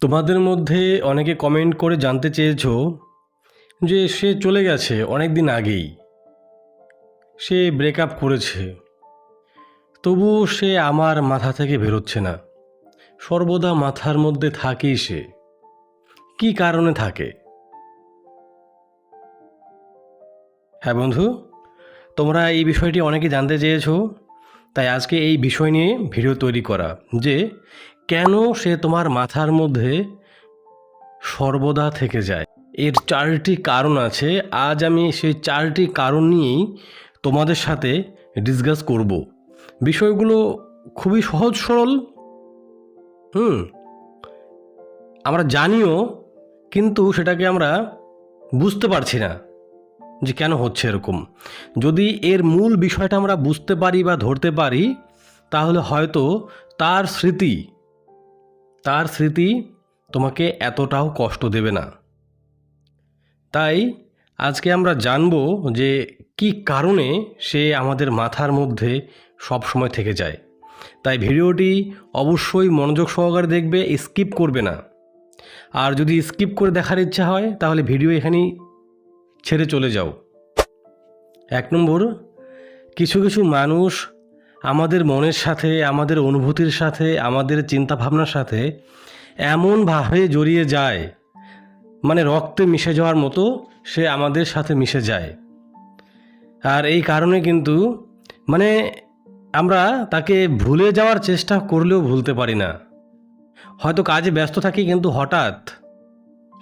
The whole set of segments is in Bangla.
তোমাদের মধ্যে অনেকে কমেন্ট করে জানতে চেয়েছো যে সে চলে গেছে অনেক দিন আগেই। সে ব্রেকআপ করেছে। তবু সে আমার মাথা থেকে বেরোচ্ছে না। সর্বদা মাথার মধ্যে থাকেই সে। কি কারণে থাকে? হ্যাঁ বন্ধু, তোমরা এই বিষয়টি অনেকে জানতে চেয়েছো, তাই আজকে এই বিষয় নিয়ে ভিডিও তৈরি করা যে কেন সে তোমার মাথার মধ্যে সর্বদা থেকে যায়? এর চারটি কারণ আছে। আজ আমি সেই চারটি কারণ নিয়েই তোমাদের সাথে ডিসকাস করব। বিষয়গুলো খুবই সহজ সরল। হুম, আমরা জানিও, কিন্তু সেটাকে আমরা বুঝতে পারছি না যে কেন হচ্ছে এরকম। যদি এর মূল বিষয়টা আমরা বুঝতে পারি বা ধরতে পারি, তাহলে হয়তো তার স্মৃতি তার স্মৃতি তোমাকে এতটাও কষ্ট দেবে না। তাই আজকে আমরা জানব যে কি কারণে সে আমাদের মাথার মধ্যে সব সময় থেকে যায়। তাই ভিডিওটি অবশ্যই মনোযোগ সহকারে দেখবে, স্কিপ করবে না। আর যদি স্কিপ করে দেখার ইচ্ছা হয়, তাহলে ভিডিও এখানেই ছেড়ে চলে যাও। এক নম্বর, কিছু কিছু মানুষ আমাদের মনের সাথে, আমাদের অনুভূতির সাথে, আমাদের চিন্তাভাবনার সাথে এমনভাবে জড়িয়ে যায় মানে রক্তে মিশে যাওয়ার মতো সে আমাদের সাথে মিশে যায়। আর এই কারণে কিন্তু মানে আমরা তাকে ভুলে যাওয়ার চেষ্টা করলেও ভুলতে পারি না। হয়তো কাজে ব্যস্ত থাকি কিন্তু হঠাৎ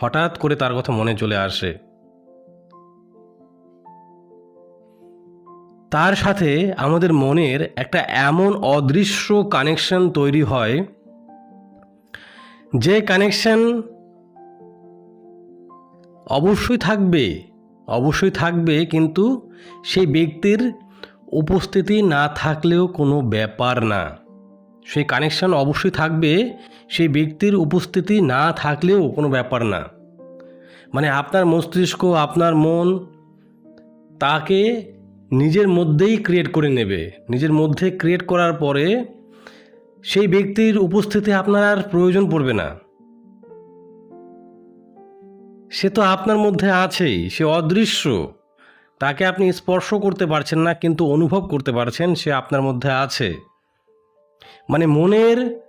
হঠাৎ করে তার কথা মনে চলে আসে। তার সাথে আমাদের মনের একটা এমন অদৃশ্য কানেকশন তৈরি হয়, যে কানেকশন অবশ্যই থাকবে অবশ্যই থাকবে, কিন্তু সেই ব্যক্তির উপস্থিতি না থাকলেও কোনো ব্যাপার না। সেই কানেকশন অবশ্যই থাকবে, সেই ব্যক্তির উপস্থিতি না থাকলেও কোনো ব্যাপার না। মানে আপনার মস্তিষ্ক, আপনার মন, তাকে নিজের মধ্যেই ক্রিয়েট করে নেবে। নিজের মধ্যে ক্রিয়েট করার পরে সেই ব্যক্তির উপস্থিতি আপনার আর প্রয়োজন পড়বে না। সে তো আপনার মধ্যে আছেই, সে অদৃশ্য। তাকে আপনি স্পর্শ করতে পারছেন না, কিন্তু অনুভব করতে পারছেন সে আপনার মধ্যে আছে। মানে মনের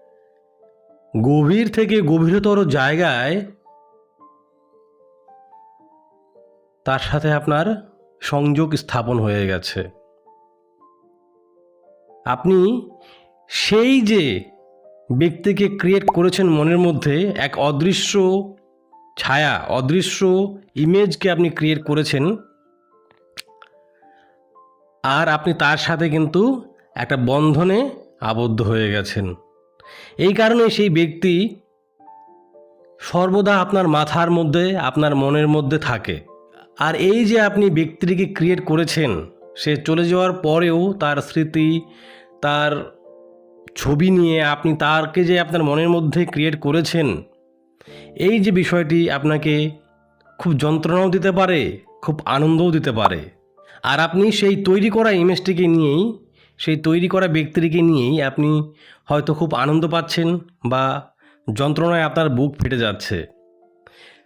গভীর থেকে গভীরতর জায়গায় তার সাথে আপনার সংযোগ স্থাপন হয়ে গেছে। আপনি সেই যে ব্যক্তিকে ক্রিয়েট করেছেন মনের মধ্যে এক অদৃশ্য ছায়া, অদৃশ্য ইমেজকে আপনি ক্রিয়েট করেছেন, আর আপনি তার সাথে কিন্তু একটা বন্ধনে আবদ্ধ হয়ে গেছেন। এই কারণে সেই ব্যক্তি সর্বদা আপনার মাথার মধ্যে, আপনার মনের মধ্যে থাকে। আর এই যে আপনি ব্যক্তিটিকে ক্রিয়েট করেছেন, সে চলে যাওয়ার পরেও তার স্মৃতি, তার ছবি নিয়ে আপনি তারকে যে আপনার মনের মধ্যে ক্রিয়েট করেছেন, এই যে বিষয়টি আপনাকে খুব যন্ত্রণাও দিতে পারে, খুব আনন্দও দিতে পারে। আর আপনি সেই তৈরি করা ইমেজটিকে নিয়েই, সেই তৈরি করা ব্যক্তিটিকে নিয়েই আপনি হয়তো খুব আনন্দ পাচ্ছেন বা যন্ত্রণায় আপনার বুক ফেটে যাচ্ছে।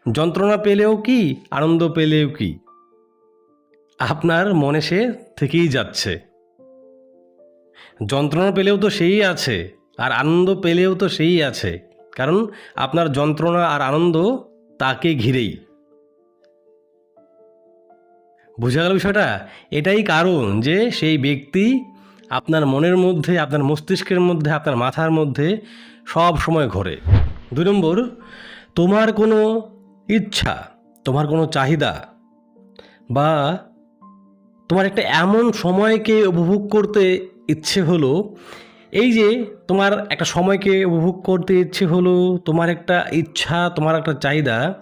যন্ত্রণা পেলেও কি, আনন্দ পেলেও কি? আপনার মনে সে থেকেই যাচ্ছে। যন্ত্রণা পেলেও তো সেই আছে, আর আনন্দ পেলেও তো সেই আছে, কারণ আপনার যন্ত্রণা আর আনন্দ তাকে ঘিরেই। বোঝা গেল বিষয়টা? এটাই কারণ যে সেই ব্যক্তি আপনার মনের মধ্যে, আপনার মস্তিষ্কের মধ্যে, আপনার মাথার মধ্যে সব সময় ঘোরে। দুই নম্বর, তোমার কোনো ইচ্ছা, তোমার কোনো চাহিদা? বা তোমার একটা এমন সময়কে উপভোগ করতে ইচ্ছে হলো, এই যে তোমার একটা সময়কে উপভোগ করতে ইচ্ছে হলো, তোমার একটা ইচ্ছা, তোমার একটা চাহিদা,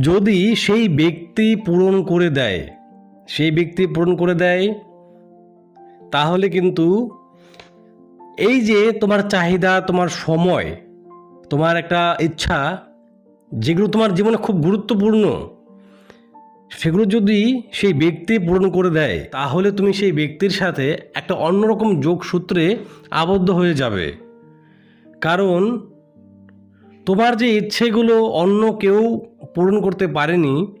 যদি সেই ব্যক্তি পূরণ করে দেয়, সেই ব্যক্তি পূরণ করে দেয়, তাহলে কিন্তু এই যে তোমার চাহিদা, তোমার সময়, তোমার একটা ইচ্ছা যেগুলো তোমার জীবনে খুব গুরুত্বপূর্ণ, সেগুলো যদি সেই ব্যক্তি পূরণ করে দেয়, তাহলে তুমি সেই ব্যক্তির সাথে একটা অন্যরকম যোগসূত্রে আবদ্ধ হয়ে যাবে। কারণ তোমার যে ইচ্ছেগুলো অন্য কেউ পূরণ করতে পারেনি,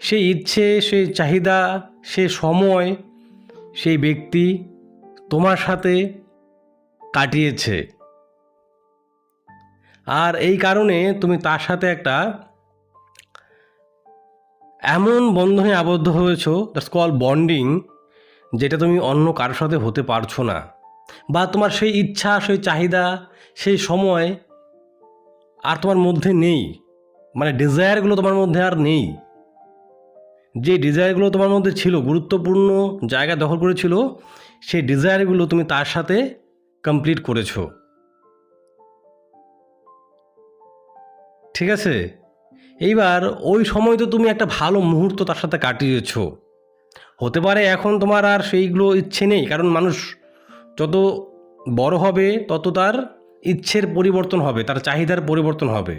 সেই ইচ্ছে, সেই চাহিদা, সে সময়, সেই ব্যক্তি তোমার সাথে কাটিয়েছে। আর এই কারণে তুমি তার সাথে একটা এমন বন্ধনে আবদ্ধ হয়েছো দ্যাটস কল বন্ডিং যেটা তুমি অন্য কারোর সাথে হতে পারছ না। বা তোমার সেই ইচ্ছা, সেই চাহিদা, সেই সময় আর তোমার মধ্যে নেই। মানে ডিজায়ারগুলো তোমার মধ্যে আর নেই। যে ডিজায়ারগুলো তোমার মধ্যে ছিল, গুরুত্বপূর্ণ জায়গা দখল করেছিল, সেই ডিজায়ারগুলো তুমি তার সাথে কমপ্লিট করেছ। ঠিক আছে? এইবার ওই সময় তো তুমি একটা ভালো মুহূর্ত তার সাথে কাটিয়েছ। হতে পারে এখন তোমার আর সেইগুলো ইচ্ছে নেই, কারণ মানুষ যত বড় হবে, তত তার ইচ্ছের পরিবর্তন হবে, তার চাহিদার পরিবর্তন হবে।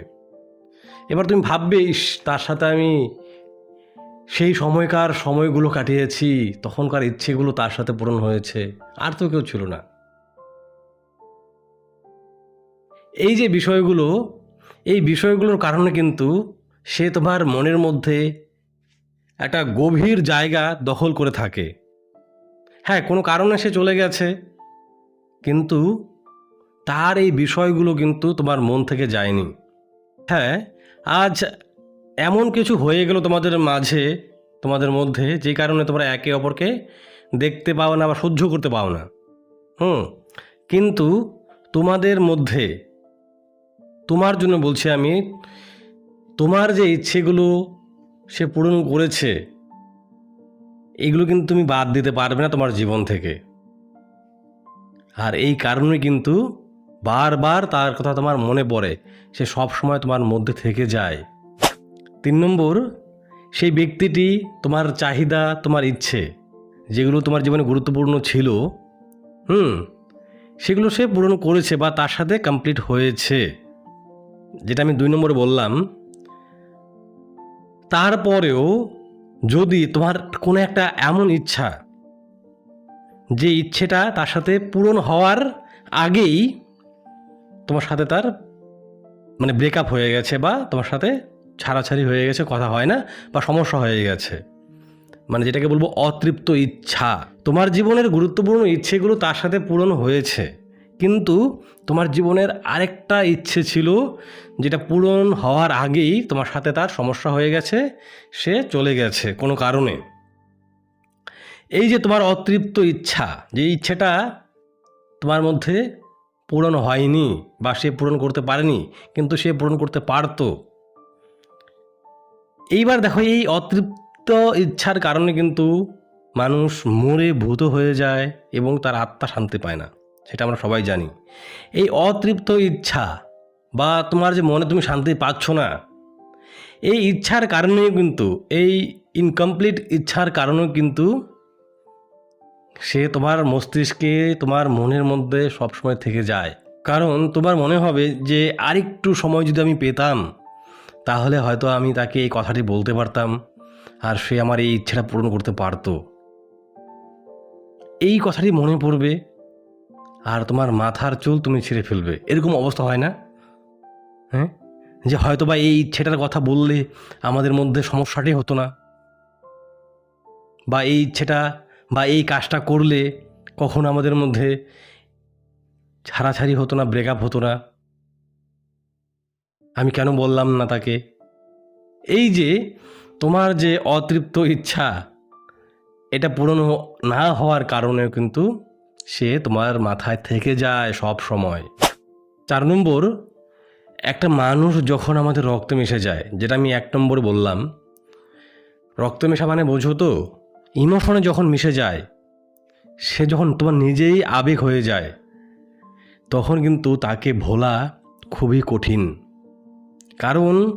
এবার তুমি ভাববে, ইস, তার সাথে আমি সেই সময়কার সময়গুলো কাটিয়েছি, তখনকার ইচ্ছেগুলো তার সাথে পূরণ হয়েছে, আর তো কেউ ছিল না। এই যে বিষয়গুলো এই বিষয়গুলোর কারণে কিন্তু সে তোমার মনের মধ্যে একটা গভীর জায়গা দখল করে থাকে। হ্যাঁ কোনো কারণে সে চলে গেছে, কিন্তু তার এই বিষয়গুলো কিন্তু তোমার মন থেকে যায়নি। হ্যাঁ আজ এমন কিছু হয়ে গেল তোমাদের মাঝে, তোমাদের মধ্যে যে কারণে তোমরা একে অপরকে দেখতে পাও না বা সহ্য করতে পাও না। হুম, কিন্তু তোমাদের মধ্যে তোমার জন্য বলছি আমি, তোমার যে ইচ্ছেগুলো সে পূরণ করেছে, এগুলো কিন্তু তুমি বাদ দিতে পারবে না তোমার জীবন থেকে। আর এই কারণে কিন্তু বারবার তার কথা তোমার মনে পড়ে, সে সব সময় তোমার মধ্যে থেকে যায়। তিন নম্বর, সেই ব্যক্তিটি তোমার চাহিদা, তোমার ইচ্ছে, যেগুলো তোমার জীবনে গুরুত্বপূর্ণ ছিল, হুম, সেগুলো সে পূরণ করেছে বা তার সাথে কমপ্লিট হয়েছে। যেটা আমি দুই নম্বরে বললাম, তারপরেও যদি তোমার কোনো একটা এমন ইচ্ছা, যে ইচ্ছেটা তার সাথে পূরণ হওয়ার আগেই তোমার সাথে তার মানে ব্রেকআপ হয়ে গেছে বা তোমার সাথে ছাড়াছাড়ি হয়ে গেছে, কথা হয় না বা সমস্যা হয়ে গেছে। মানে যেটাকে বলব অতৃপ্ত ইচ্ছা। তোমার জীবনের গুরুত্বপূর্ণ ইচ্ছেগুলো তার সাথে পূরণ হয়েছে। কিন্তু তোমার জীবনের আরেকটা ইচ্ছে ছিল যেটা পূরণ হওয়ার আগেই তোমার সাথে তার সমস্যা হয়ে গেছে, সে চলে গেছে কোনো কারণে। এই যে তোমার অতৃপ্ত ইচ্ছা, যে ইচ্ছেটা তোমার মধ্যে পূরণ হয়নি বা সে পূরণ করতে পারেনি, কিন্তু সে পূরণ করতে পারতো। এইবার দেখো এই অতৃপ্ত ইচ্ছার কারণে কিন্তু মানুষ মরে ভূত হয়ে যায় এবং তার আত্মা শান্তি পায় না। সেটা আমরা সবাই জানি। এই অতৃপ্ত ইচ্ছা বা তোমার যে মনে তুমি শান্তি পাচ্ছ না, এই ইচ্ছার কারণেই কিন্তু, এই ইনকমপ্লিট ইচ্ছার কারণেও কিন্তু সে তোমার মস্তিষ্কে, তোমার মনের মধ্যে সবসময় থেকে যায়। কারণ তোমার মনে হবে যে আরেকটু সময় যদি আমি পেতাম, তাহলে হয়তো আমি তাকে এই কথাটি বলতে পারতাম আর সে আমার এই ইচ্ছাটা পূরণ করতে পারতো। এই কথাটি মনে পড়বে আর তোমার মাথার চুল তুমি ছিঁড়ে ফেলবে। এরকম অবস্থা হয় না? হ্যাঁ? যে হয়তো বা এই ইচ্ছেটার কথা বললে আমাদের মধ্যে সমস্যাটি হতো না। বা এই ইচ্ছেটা বা এই কাজটা করলে কখন আমাদের মধ্যে ছাড়াছাড়ি হতো না ব্রেকআপ হতো না। আমি কেন বললাম না তাকে? এই যে তোমার যে অতৃপ্ত ইচ্ছা, এটা পূরণ না হওয়ার কারণেও কিন্তু সে তোমার মাথায় থেকে যায় সব সময়। চার নম্বর, একটা মানুষ যখন আমাদের রক্তে মিশে যায়, যেটা আমি এক নম্বর বললাম, রক্ত মেশা মানে বোঝো তো, ইমোশনে যখন মিশে যায়, সে যখন তোমার নিজেই আবেগ হয়ে যায়, তখন কিন্তু তাকে ভোলা খুবই কঠিন। কারণ,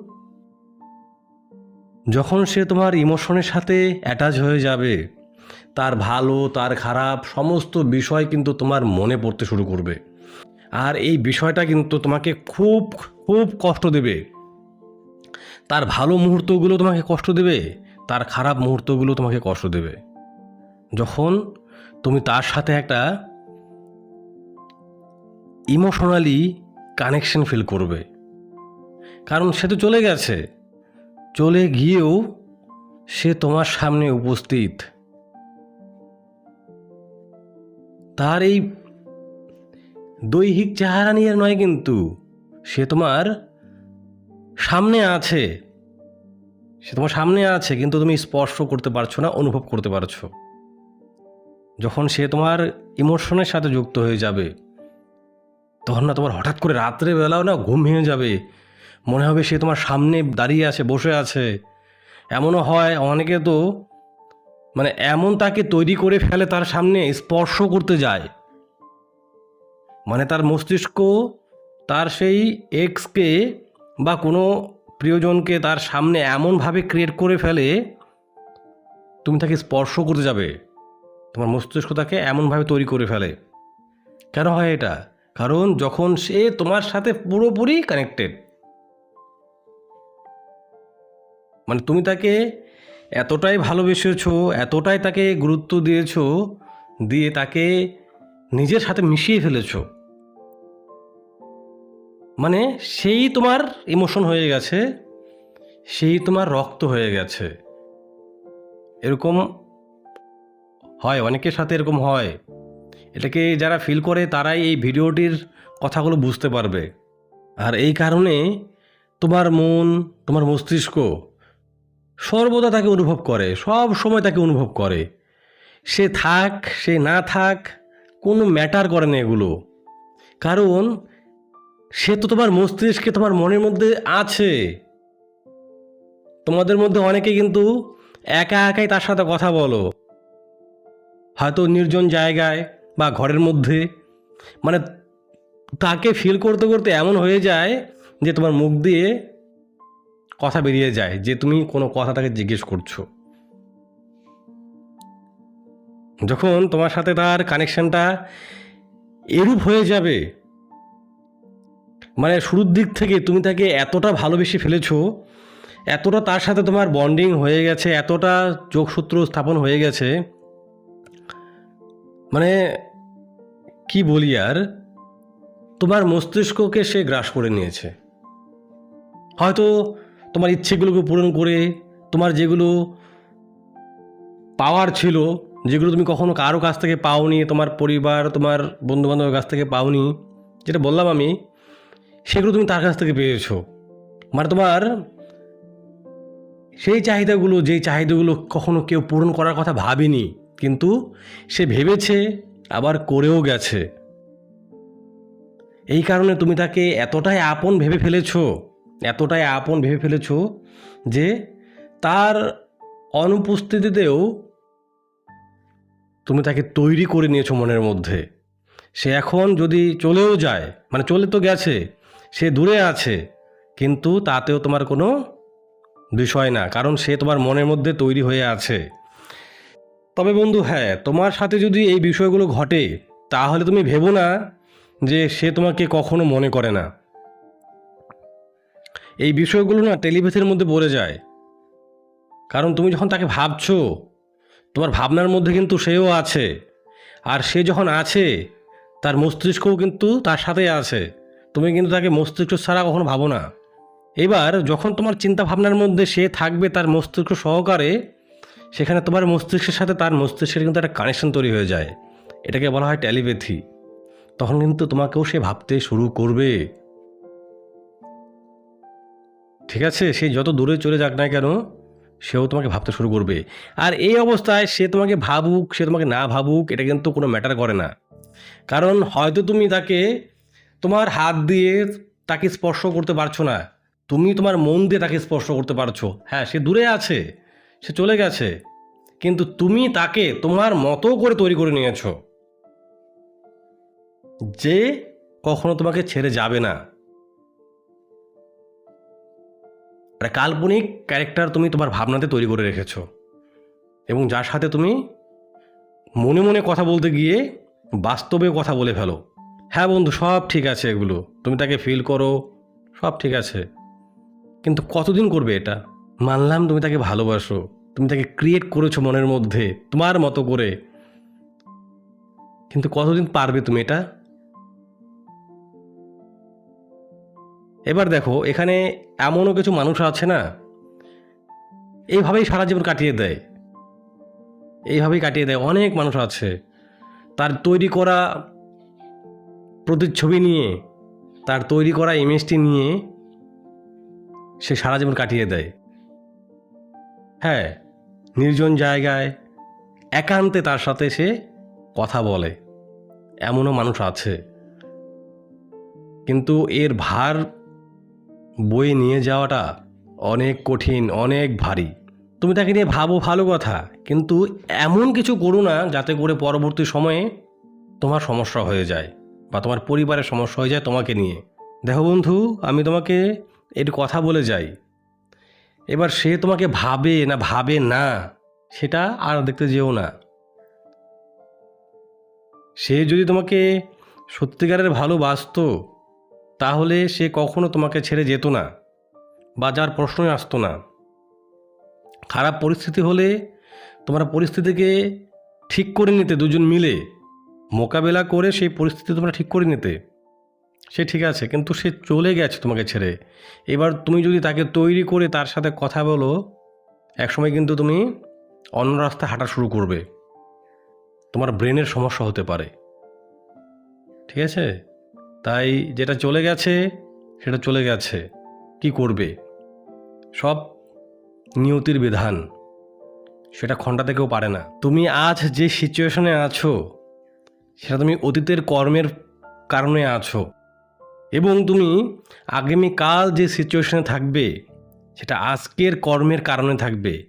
যখন সে তোমার ইমোশনের সাথে অ্যাটাচ হয়ে যাবে তার ভালো, তার খারাপ, সমস্ত বিষয় কিন্তু তোমার মনে পড়তে শুরু করবে। আর এই বিষয়টা কিন্তু তোমাকে খুব খুব কষ্ট দেবে। তার ভালো মুহূর্তগুলো তোমাকে কষ্ট দেবে, তার খারাপ মুহূর্তগুলো তোমাকে কষ্ট দেবে। যখন তুমি তার সাথে একটা ইমোশনালি কানেকশন ফিল করবে। কারণ সে তো চলে গেছে। চলে গিয়েও সে তোমার সামনে উপস্থিত। তার এই দৈহিক চেহারা নিয়ে নয় কিন্তু সে তোমার সামনে আছে। সে তোমার সামনে আছে, কিন্তু তুমি স্পর্শ করতে পারছ না, অনুভব করতে পারছ। যখন সে তোমার ইমোশনের সাথে যুক্ত হয়ে যাবে, তখন না তোমার হঠাৎ করে রাত্রে বেলাও না ঘুম ভেঙে যাবে। মনে হবে সে তোমার সামনে দাঁড়িয়ে আছে, বসে আছে। এমনও হয়, অনেকে তো মানে এমন তাকে তৈরি করে ফেলে তার সামনে স্পর্শ করতে যায়। মানে তার মস্তিষ্ক তার সেই এক্সকে বা কোনো প্রিয়জনকে তার সামনে এমনভাবে ক্রিয়েট করে ফেলে, তুমি তাকে স্পর্শ করতে যাবে। তোমার মস্তিষ্ক তাকে এমনভাবে তৈরি করে ফেলে। কেন হয় এটা? কারণ যখন সে তোমার সাথে পুরোপুরি কানেক্টেড মানে তুমি তাকে এতটাই ভালোবেসেছো, এতটাই তাকে গুরুত্ব দিয়েছ, দিয়ে তাকে নিজের সাথে মিশিয়ে ফেলেছো। মানে সেই তোমার ইমোশন হয়ে গেছে, সেই তোমার রক্ত হয়ে গেছে। এরকম হয়, অনেকের সাথে এরকম হয়। এটাকে যারা ফিল করে, তারাই এই ভিডিওটির কথাগুলো বুঝতে পারবে। আর এই কারণে তোমার মন, তোমার মস্তিষ্ক সর্বদা তাকে অনুভব করে, সব সময় তাকে অনুভব করে। সে থাক, সে না থাক, কোনো ম্যাটার করে না এগুলো। কারণ, সে তো তোমার মস্তিষ্কে তোমার মনের মধ্যে আছে। তোমাদের মধ্যে অনেকে কিন্তু একা একাই তার সাথে কথা বলো। হয়তো নির্জন জায়গায় বা ঘরের মধ্যে। মানে তাকে ফিল করতে করতে এমন হয়ে যায় যে তোমার মুখ দিয়ে কথা বেরিয়ে যায় যে তুমি কোনো কথা তাকে জিজ্ঞেস করছ। যখন তোমার সাথে তার কানেকশনটা এরূপ হয়ে যাবে মানে শুরুর দিক থেকে তুমি তাকে এতটা ভালোবেসে ফেলেছো, এতটা তার সাথে তোমার বন্ডিং হয়ে গেছে, এতটা যোগসূত্র স্থাপন হয়ে গেছে মানে কি বলি আর, তোমার মস্তিষ্ককে সে গ্রাস করে নিয়েছে। হয়তো তোমার ইচ্ছেগুলোকে পূরণ করে তোমার যেগুলো পাওয়ার ছিল, যেগুলো তুমি কখনো কারও কাছ থেকে পাওনি, তোমার পরিবার, তোমার বন্ধুবান্ধবের কাছ থেকে পাওনি, যেটা বললাম আমি, সেগুলো তুমি তার কাছ থেকে পেয়েছ। মানে তোমার সেই চাহিদাগুলো, যেই চাহিদাগুলো কখনো কেউ পূরণ করার কথা ভাবেনি, কিন্তু সে ভেবেছে, আবার করেও গেছে। এই কারণে তুমি তাকে এতটাই আপন ভেবে ফেলেছো এতটাই আপন ভেবে ফেলেছো যে তার অনুপস্থিতিতেও তুমি তাকে তৈরি করে নিয়েছো মনের মধ্যে। সে এখন যদি চলেও যায় মানে চলে তো গেছে, সে দূরে আছে, কিন্তু তাতেও তোমার কোনো বিষয় না, কারণ সে তোমার মনের মধ্যে তৈরি হয়ে আছে। তবে বন্ধু হ্যাঁ তোমার সাথে যদি এই বিষয়গুলো ঘটে, তাহলে তুমি ভেবো না যে সে তোমাকে কখনো মনে করে না। এই বিষয়গুলো না টেলিপ্যাথির মধ্যে পড়ে যায়। কারণ তুমি যখন তাকে ভাবছ, তোমার ভাবনার মধ্যে কিন্তু সেও আছে। আর সে যখন আছে, তার মস্তিষ্কও কিন্তু তার সাথে আছে। তুমি কিন্তু তাকে মস্তিষ্ক ছাড়া কখনো ভাবো না। এবার যখন তোমার চিন্তা ভাবনার মধ্যে সে থাকবে তার মস্তিষ্ক সহকারে, সেখানে তোমার মস্তিষ্কের সাথে তার মস্তিষ্কের কিন্তু একটা কানেকশন তৈরি হয়ে যায়। এটাকে বলা হয় টেলিপ্যাথি তখন কিন্তু তোমাকেও সে ভাবতে শুরু করবে। ঠিক আছে, সে যত দূরে চলে যাক না কেন, সেও তোমাকে ভাবতে শুরু করবে। আর এই অবস্থায় সে তোমাকে ভাবুক, সে তোমাকে না ভাবুক, এটা কিন্তু কোনো ম্যাটার করে না। কারণ হয়তো তুমি তাকে তোমার হাত দিয়ে তাকে স্পর্শ করতে পারছ না। তুমি তোমার মন দিয়ে তাকে স্পর্শ করতে পারছ। হ্যাঁ সে দূরে আছে, সে চলে গেছে, কিন্তু তুমি তাকে তোমার মতো করে তৈরি করে নিয়েছো। যে কখনো তোমাকে ছেড়ে যাবে না। একটা কাল্পনিক ক্যারেক্টার তুমি তোমার ভাবনাতে তৈরি করে রেখেছো। এবং যার সাথে তুমি মনে মনে কথা বলতে গিয়ে বাস্তবে কথা বলে ফেলো। হ্যাঁ বন্ধু, সব ঠিক আছে এগুলো। তুমি তাকে ফিল করো, সব ঠিক আছে। কিন্তু কতদিন করবে এটা? মানলাম তুমি তাকে ভালোবাসো। তুমি তাকে ক্রিয়েট করেছ মনের মধ্যে, তোমার মতো করে। কিন্তু কতদিন পারবে তুমি এটা? এবার দেখো, এখানে এমনও কিছু মানুষ আছে না? এইভাবেই সারা জীবন কাটিয়ে দেয়। এইভাবেই কাটিয়ে দেয়। অনেক মানুষ আছে। তার তৈরি করা প্রতিচ্ছবি নিয়ে, তার তৈরি করা ইমেজটি নিয়ে সে সারা জীবন কাটিয়ে দেয়। হ্যাঁ নির্জন জায়গায় একান্তে তার সাথে সে কথা বলে। এমনও মানুষ আছে। কিন্তু এর ভার বয়ে নিয়ে যাওয়াটা অনেক কঠিন, অনেক ভারী। তুমি তাকে নিয়ে ভাবো ভালো কথা, কিন্তু এমন কিছু করো না যাতে করে পরবর্তী সময়ে তোমার সমস্যা হয়ে যায় বা তোমার পরিবারের সমস্যা হয়ে যায় তোমাকে নিয়ে। দেখো বন্ধু, আমি তোমাকে এর কথা বলে যাই। এবার সে তোমাকে ভাবে না ভাবে না, সেটা আর দেখতে যেও না। সে যদি তোমাকে সত্যিকারের ভালোবাসতো তাহলে সে কখনো তোমাকে ছেড়ে যেত না, বা যার প্রশ্নই আসতো না। খারাপ পরিস্থিতি হলে তোমার পরিস্থিতিকে ঠিক করে নিতে দুজন মিলে, মোকাবেলা করে সেই পরিস্থিতি তোমরা ঠিক করে নিতে। সে ঠিক আছে, কিন্তু সে চলে গেছে তোমাকে ছেড়ে। এবার তুমি যদি তাকে তৈরি করে তার সাথে কথা বলো, একসময় কিন্তু তুমি অন্য রাস্তায় হাঁটা শুরু করবে। তোমার ব্রেনের সমস্যা হতে পারে। ঠিক আছে? তাই যেটা চলে গেছে, সেটা চলে গেছে। কি করবে? সব নিয়তির বিধান। সেটা খণ্ডাতে কেউ পারে না। তুমি আজ যে সিচুয়েশনে আছো, সেটা তুমি অতীতের কর্মের কারণে আছো। এবং তুমি আগামীকাল যে সিচুয়েশনে থাকবে, সেটা আজকের কর্মের কারণে থাকবে।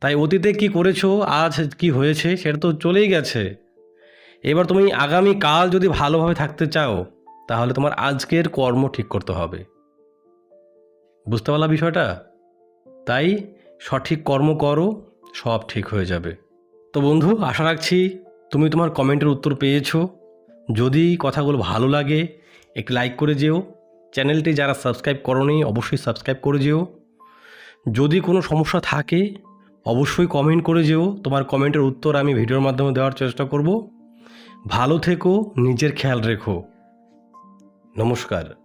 তাই অতীতে কি করেছ, আজ কি হয়েছে, সেটা তো চলেই গেছে। এবার তুমি আগামী কাল যদি ভালোভাবে থাকতে চাও তাহলে তোমার আজকের কর্ম ঠিক করতে হবে। বুঝতে পারলা বিষয়টা? তাই সঠিক কর্ম করো, সব ঠিক হয়ে যাবে। তো বন্ধু, আশা রাখছি তুমি তোমার কমেন্টের উত্তর পেয়েছ। যদি কথাগুলো ভালো লাগে, একটি লাইক করে যেও। চ্যানেলটি যারা সাবস্ক্রাইব করনি, অবশ্যই সাবস্ক্রাইব করে যেও। যদি কোনো সমস্যা থাকে, অবশ্যই কমেন্ট করে যেও। তোমার কমেন্টের উত্তর আমি ভিডিওর মাধ্যমে দেওয়ার চেষ্টা করব। ভালো থেকো, নিজের খেয়াল রেখো। নমস্কার।